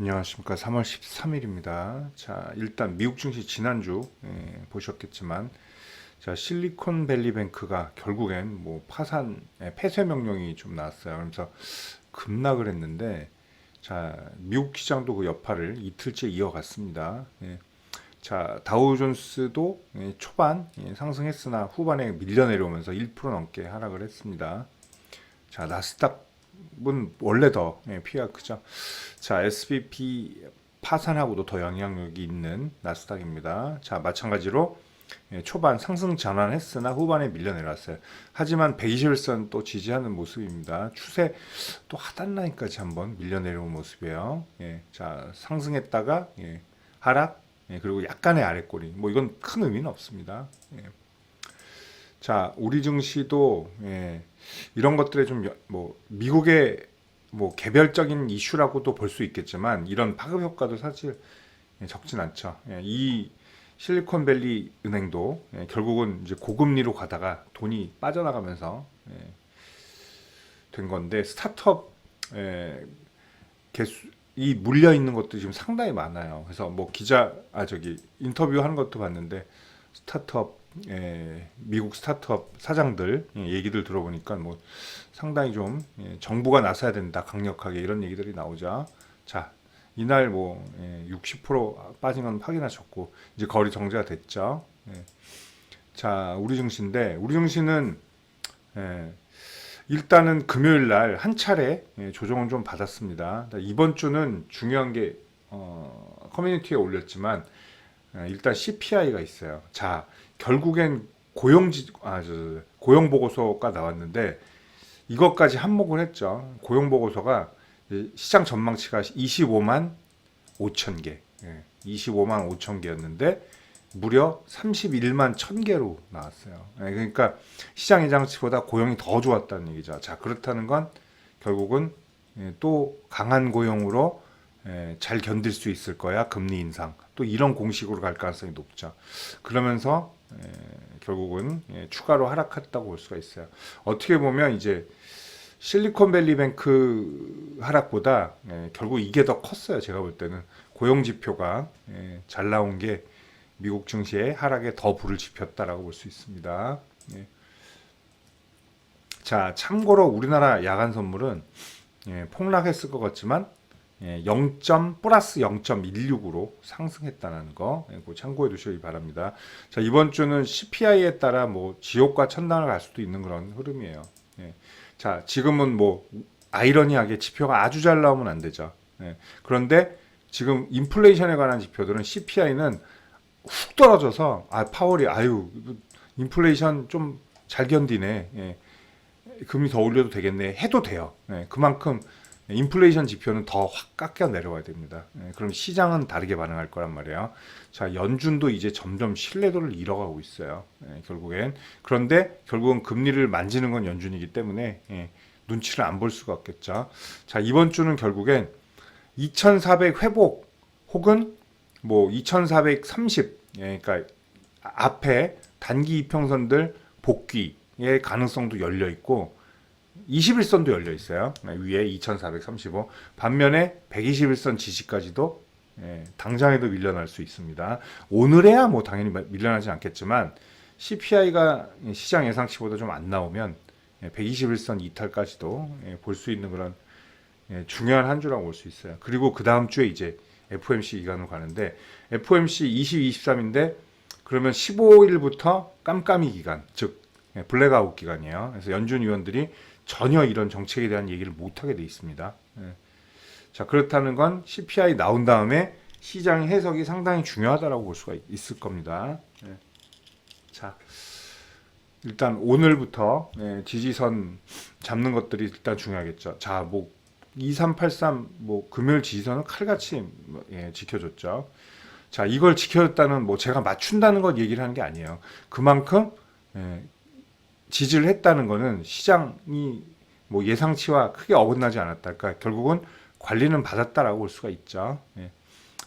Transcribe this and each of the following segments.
안녕하십니까. 3월 13일입니다. 자, 일단 미국 증시 지난주 예, 보셨겠지만 자, 실리콘밸리 뱅크가 결국엔 뭐 파산 예, 폐쇄 명령이 좀 나왔어요. 그래서 급락을 했는데 자, 미국 시장도 그 여파를 이틀째 이어갔습니다. 예. 자, 다우존스도 예, 초반 예, 상승했으나 후반에 밀려 내려오면서 1% 넘게 하락을 했습니다. 자, 나스닥 은 원래 더 예, 피해가 크죠. 자, SPP 파산하고도 더 영향력이 있는 나스닥입니다. 자, 마찬가지로 예, 초반 상승 전환했으나 후반에 밀려 내려왔어요. 하지만 121선 또 지지하는 모습입니다. 추세 또 하단 라인까지 한번 밀려 내려온 모습이에요. 예, 자, 상승했다가 예, 하락, 예, 그리고 약간의 아랫꼬리. 뭐 이건 큰 의미는 없습니다. 예. 자, 우리 증시도 예, 이런 것들에 좀 뭐 미국의 뭐 개별적인 이슈라고도 볼 수 있겠지만 이런 파급 효과도 사실 예, 적진 않죠. 예, 이 실리콘밸리 은행도 예, 결국은 이제 고금리로 가다가 돈이 빠져나가면서 예, 된 건데 스타트업 예, 개수 이 물려 있는 것도 지금 상당히 많아요. 그래서 뭐 기자 아 저기 인터뷰 하는 것도 봤는데 스타트업 예, 미국 스타트업 사장들 예, 얘기들 들어보니까 뭐 상당히 좀 예, 정부가 나서야 된다 강력하게 이런 얘기들이 나오자 자 이날 뭐 예, 60% 빠진 건 확인하셨고 이제 거리 정제가 됐죠. 예. 자 우리 증시인데 우리 증시는 예, 일단은 금요일 날 한 차례 예, 조정을 좀 받았습니다. 이번 주는 중요한 게 어, 커뮤니티에 올렸지만 예, 일단 CPI가 있어요. 자 결국엔 고용지 아, 저, 고용 보고서가 나왔는데 이것까지 한몫을 했죠. 고용 보고서가 이 시장 전망치가 25만 5천 개, 예, 25만 5천 개였는데 무려 31만 1천 개로 나왔어요. 예, 그러니까 시장 예상치보다 고용이 더 좋았다는 얘기죠. 자 그렇다는 건 결국은 예, 또 강한 고용으로 예, 잘 견딜 수 있을 거야 금리 인상 또 이런 공식으로 갈 가능성이 높죠. 그러면서 예, 결국은 예, 추가로 하락했다고 볼 수가 있어요. 어떻게 보면 이제 실리콘밸리 뱅크 하락보다 예, 결국 이게 더 컸어요. 제가 볼 때는 고용 지표가 예, 잘 나온 게 미국 증시의 하락에 더 불을 지폈다라고 볼 수 있습니다. 예. 자 참고로 우리나라 야간 선물은 예, 폭락했을 것 같지만 예, 0. 플러스 0.16으로 상승했다는 거 예, 참고해 두시기 바랍니다. 자 이번 주는 CPI에 따라 뭐 지옥과 천당을 갈 수도 있는 그런 흐름이에요. 예. 자 지금은 뭐 아이러니하게 지표가 아주 잘 나오면 안 되죠. 예. 그런데 지금 인플레이션에 관한 지표들은 CPI는 훅 떨어져서 아 파월이 아유 인플레이션 좀 잘 견디네. 예. 금리 더 올려도 되겠네. 해도 돼요. 예. 그만큼 인플레이션 지표는 더 확 깎여 내려와야 됩니다. 예, 그럼 시장은 다르게 반응할 거란 말이에요. 자, 연준도 이제 점점 신뢰도를 잃어가고 있어요. 예, 결국엔. 그런데 결국은 금리를 만지는 건 연준이기 때문에 예, 눈치를 안 볼 수가 없겠죠. 자, 이번 주는 결국엔 2400 회복 혹은 뭐 2430, 예, 그러니까 앞에 단기 이평선들 복귀의 가능성도 열려 있고 21선도 열려 있어요. 네, 위에 2435. 반면에 121선 지지까지도 예, 당장에도 밀려날 수 있습니다. 오늘에야 뭐 당연히 밀려나지 않겠지만 CPI가 시장 예상치보다 좀 안 나오면 121선 이탈까지도 예, 볼수 있는 그런 예, 중요한 한 주라고 볼 수 있어요. 그리고 그 다음 주에 이제 FOMC 기간으로 가는데 FOMC 20, 23인데 그러면 15일부터 깜깜이 기간, 즉 예, 블랙아웃 기간이에요. 그래서 연준 위원들이 전혀 이런 정책에 대한 얘기를 못 하게 돼 있습니다. 예. 자 그렇다는 건 CPI 나온 다음에 시장 해석이 상당히 중요하다라고 볼 수가 있을 겁니다. 예. 자 일단 오늘부터 예, 지지선 잡는 것들이 일단 중요하겠죠. 자뭐 2383 뭐 금요일 지지선은 칼같이 지켜줬죠. 자 이걸 지켜줬다는 뭐 제가 맞춘다는 것 얘기를 하는 게 아니에요. 그만큼 예, 지지를 했다는 거는 시장이 뭐 예상치와 크게 어긋나지 않았다. 그러니까 결국은 관리는 받았다라고 볼 수가 있죠. 예.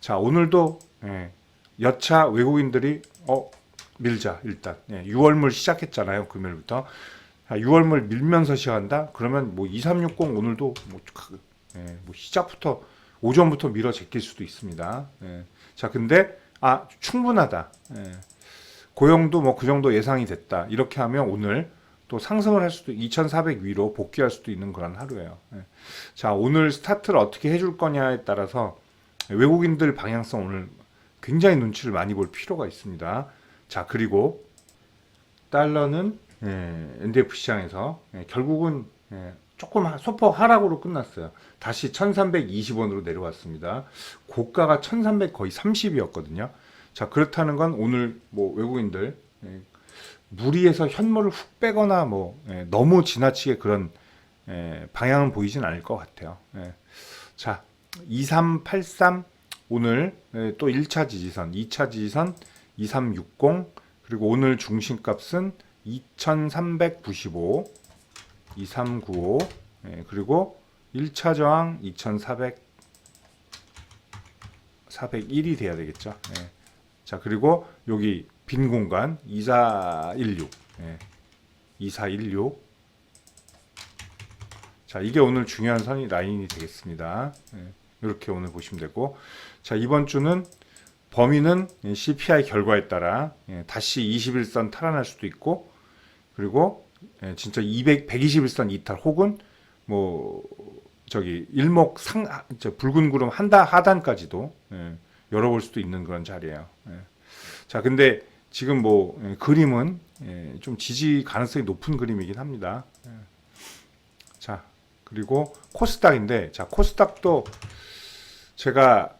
자 오늘도 예, 여차 외국인들이 어 밀자 일단 예, 6월물 시작했잖아요 금요일부터 자, 6월물 밀면서 시작한다. 그러면 뭐 2360 오늘도 뭐, 예, 뭐 시작부터 오전부터 밀어 제낄 수도 있습니다. 예. 자, 근데 아 충분하다. 예. 고용도 뭐 그 정도 예상이 됐다. 이렇게 하면 오늘 또 상승을 할 수도 2,400 위로 복귀할 수도 있는 그런 하루예요. 예. 자, 오늘 스타트를 어떻게 해줄 거냐에 따라서 외국인들 방향성 오늘 굉장히 눈치를 많이 볼 필요가 있습니다. 자, 그리고 달러는 예, NDF 시장에서 예, 결국은 예, 조금 하- 소폭 하락으로 끝났어요. 다시 1320원으로 내려왔습니다. 고가가 1300 거의 30이었거든요. 자, 그렇다는 건 오늘 뭐 외국인들 예, 무리해서 현물을 훅 빼거나 뭐 예, 너무 지나치게 그런 예, 방향은 보이진 않을 것 같아요. 예. 자, 2383 오늘 예, 또 1차 지지선, 2차 지지선 2360 그리고 오늘 중심값은 2395 2395 예, 그리고 1차 저항 2400 401이 돼야 되겠죠. 예. 자, 그리고 여기 빈 공간 2416 예. 2416 자, 이게 오늘 중요한 선이 라인이 되겠습니다. 예. 이렇게 오늘 보시면 되고 자, 이번 주는 범위는 CPI 결과에 따라 예, 다시 21선 탈환할 수도 있고 그리고 예, 진짜 200 121선 이탈 혹은 뭐 저기 일목 상 아, 저 붉은 구름 한다 하단까지도 예, 열어볼 수도 있는 그런 자리예요. 예. 자, 근데 지금 뭐 예, 그림은 예, 좀 지지 가능성이 높은 그림이긴 합니다. 예. 자, 그리고 코스닥인데 자 코스닥도 제가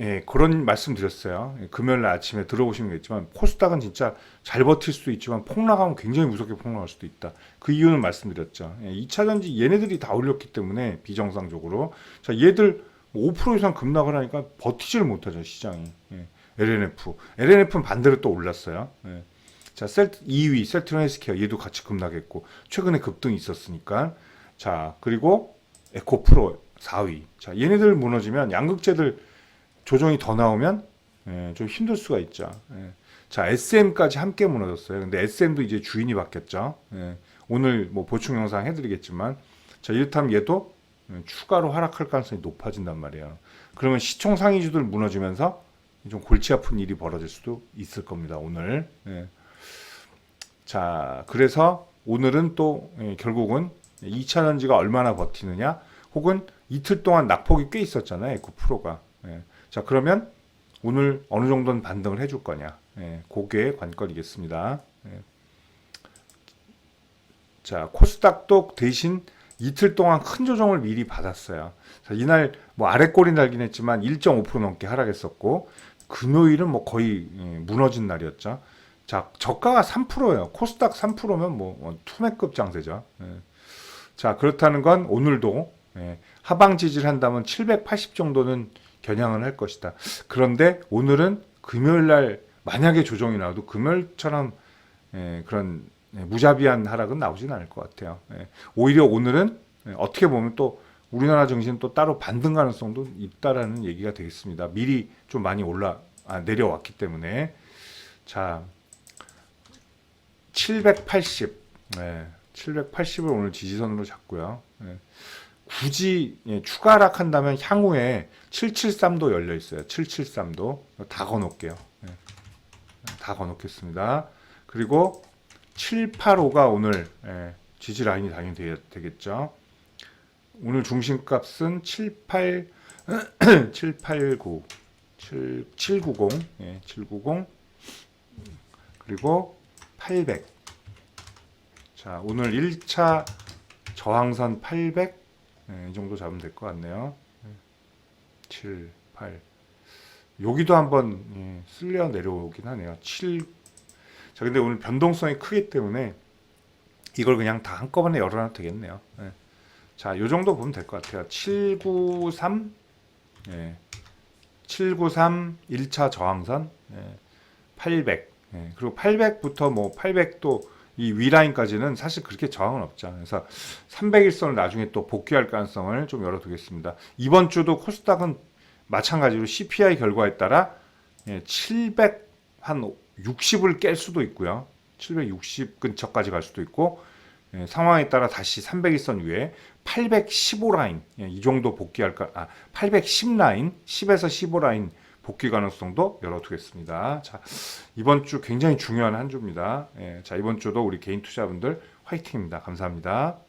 예, 그런 말씀 드렸어요. 예, 금요일 날 아침에 들어보시면 겠지만 코스닥은 진짜 잘 버틸 수도 있지만 폭락하면 굉장히 무섭게 폭락할 수도 있다. 그 이유는 말씀드렸죠. 예, 2차 전지 얘네들이 다 올렸기 때문에 비정상적으로 자 얘들 5% 이상 급락을 하니까 버티지를 못하죠 시장이. 예, LNF, LNF는 반대로 또 올랐어요. 예. 자, 셀 2위 셀트론 헬스케어 얘도 같이 급락했고 최근에 급등이 있었으니까 자 그리고 에코프로 4위. 자 얘네들 무너지면 양극재들 조정이 더 나오면 예, 좀 힘들 수가 있죠. 예. 자 SM까지 함께 무너졌어요. 근데 SM도 이제 주인이 바뀌었죠. 예. 오늘 뭐 보충 영상 해드리겠지만 자 이렇다면 얘도 예, 추가로 하락할 가능성이 높아진단 말이에요. 그러면 시총 상위주들 무너지면서 좀 골치 아픈 일이 벌어질 수도 있을 겁니다. 오늘. 예. 자 그래서 오늘은 또 예, 결국은 2차 전지가 얼마나 버티느냐 혹은 이틀 동안 낙폭이 꽤 있었잖아요. 그 프로가. 예. 자 그러면 오늘 어느 정도는 반등을 해줄 거냐. 예. 그게 관건이겠습니다. 예. 자 코스닥도 대신 이틀 동안 큰 조정을 미리 받았어요. 자, 이날 뭐 아래꼬리 날긴 했지만 1.5% 넘게 하락했었고 금요일은 뭐 거의 예, 무너진 날이었죠. 자 저가가 3%예요. 코스닥 3%면 뭐 투매급 장세죠. 예. 자 그렇다는 건 오늘도 예, 하방 지지를 한다면 780 정도는 겨냥을 할 것이다. 그런데 오늘은 금요일 날 만약에 조정이 나와도 금요일처럼 예, 그런 예, 무자비한 하락은 나오진 않을 것 같아요. 예, 오히려 오늘은 예, 어떻게 보면 또 우리나라 증시는 또 따로 반등 가능성도 있다라는 얘기가 되겠습니다. 미리 좀 많이 올라 아, 내려왔기 때문에 자 780, 예, 780을 오늘 지지선으로 잡고요. 예. 굳이 예, 추가 하락한다면 향후에 773도 열려 있어요. 773도 다 거놓을게요. 예. 다 거놓겠습니다. 그리고 785가 오늘 예, 지지 라인이 당연히 되, 되겠죠. 오늘 중심값은 78 789 7 790 예, 790 그리고 800. 자, 오늘 1차 저항선 800 예, 이 정도 잡으면 될 것 같네요. 예, 7, 8. 여기도 한번 예, 쓸려 내려오긴 하네요. 7. 자, 근데 오늘 변동성이 크기 때문에 이걸 그냥 다 한꺼번에 열어놔도 되겠네요. 예. 자, 요 정도 보면 될 것 같아요. 793, 예. 793 1차 저항선, 예. 800, 예. 그리고 800부터 뭐 800도 이 위라인까지는 사실 그렇게 저항은 없죠. 그래서 300일선을 나중에 또 복귀할 가능성을 좀 열어두겠습니다. 이번 주도 코스닥은 마찬가지로 CPI 결과에 따라 예, 700한 60을 깰 수도 있고요. 760 근처까지 갈 수도 있고 예, 상황에 따라 다시 300일선 위에 815 라인 예, 이 정도 복귀할까? 아, 810 라인, 10에서 15 라인 복귀 가능성도 열어두겠습니다. 자, 이번 주 굉장히 중요한 한 주입니다. 예, 자, 이번 주도 우리 개인 투자분들 화이팅입니다. 감사합니다.